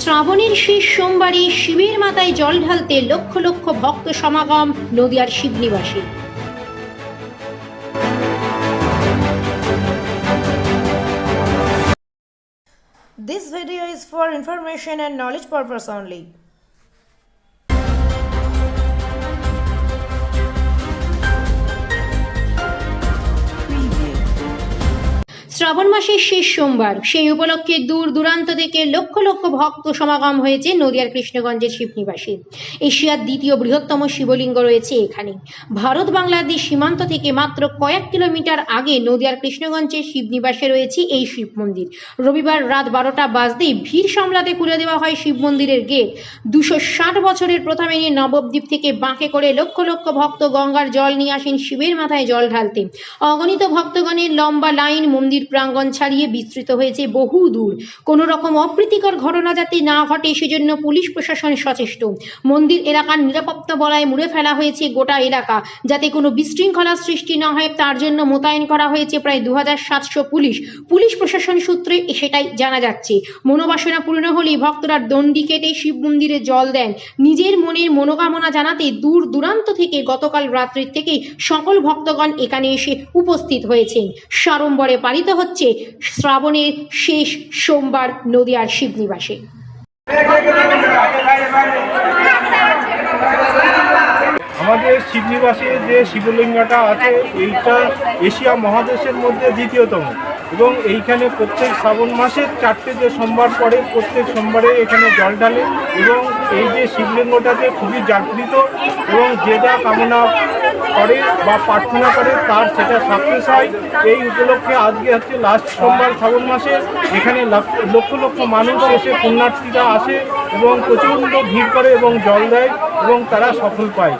শ্রাবণের শেষ সোমবারে শিবের মাথায় জল ঢালতে লক্ষ লক্ষ ভক্ত সমাগম নদিয়ার শিবনিবাসী This video is for information and knowledge purpose only. শ্রাবণ মাসের শেষ সোমবার। সেই উপলক্ষে দূর দূরান্ত থেকে লক্ষ লক্ষ ভক্ত সমাগম হয়েছে নদিয়ার কৃষ্ণগঞ্জের শিবনিবাসী। এশিয়ার দ্বিতীয় বৃহত্তম শিবলিঙ্গ রয়েছে এখানে। ভারত বাংলাদেশ সীমান্ত থেকে মাত্র কয়েক কিলোমিটার আগে নদিয়ার কৃষ্ণগঞ্জের শিবনিবাসে রয়েছে এই শিব মন্দির। রবিবার রাত বারোটা বাজতেই ভিড় সামলাতে খুলে দেওয়া হয় শিব মন্দিরের গেট। দুশো ষাট বছরের প্রথা মেনে নবদ্বীপ থেকে বাঁকে করে লক্ষ লক্ষ ভক্ত গঙ্গার জল নিয়ে আসেন শিবের মাথায় জল ঢালতে। অগণিত ভক্তগণের লম্বা লাইন মন্দির প্রাঙ্গণ ছাড়িয়ে বিস্তৃত হয়েছে বহু দূর। কোনো রকম অপ্রীতিকর ঘটনা যাতে না ঘটে সেজন্য পুলিশ প্রশাসন সচেষ্ট। মন্দির এলাকার নিরাপত্তা বলায় মুড়ে ফেলা হয়েছে গোটা এলাকা। যাতে কোনো বিশৃঙ্খলা সৃষ্টি না হয়, তার জন্য মোতায়েন করা হয়েছে প্রায় দু পুলিশ। পুলিশ প্রশাসন সূত্রে সেটাই জানা যাচ্ছে। মনোবাসনা পূর্ণ হলেই ভক্তরা দণ্ডি কেটে শিব মন্দিরে জল দেন। নিজের মনের মনোকামনা জানাতে দূর দূরান্ত থেকে গতকাল রাত্রির থেকে সকল ভক্তগণ এখানে এসে উপস্থিত হয়েছেন। সাড়ম্বরে পালিত হচ্ছে শ্রাবণের শেষ সোমবার নদিয়ার শিবনিবাসে। আমাদের শিবনিবাসে যে শিবলিঙ্গটা আছে, এইটা এশিয়া মহাদেশের মধ্যে দ্বিতীয়তম। এবং এইখানে প্রত্যেক শ্রাবণ মাসের চারটে যে সোমবার পরে প্রত্যেক সোমবারে এখানে জল ঢালে এবং এই যে শিবলিঙ্গটাতে খুবই জাগৃত এবং যে যা কামনা করে বা প্রার্থনা করে তার সেটা সাকসেস হয়। এই উপলক্ষে আজকে হচ্ছে লাস্ট সোমবার শ্রাবণ মাসে এখানে লক্ষ লক্ষ মানুষ এসে পুণ্যার্থীরা আসে এবং প্রচণ্ড ভিড় করে এবং জল দেয় এবং তারা সফল পায়।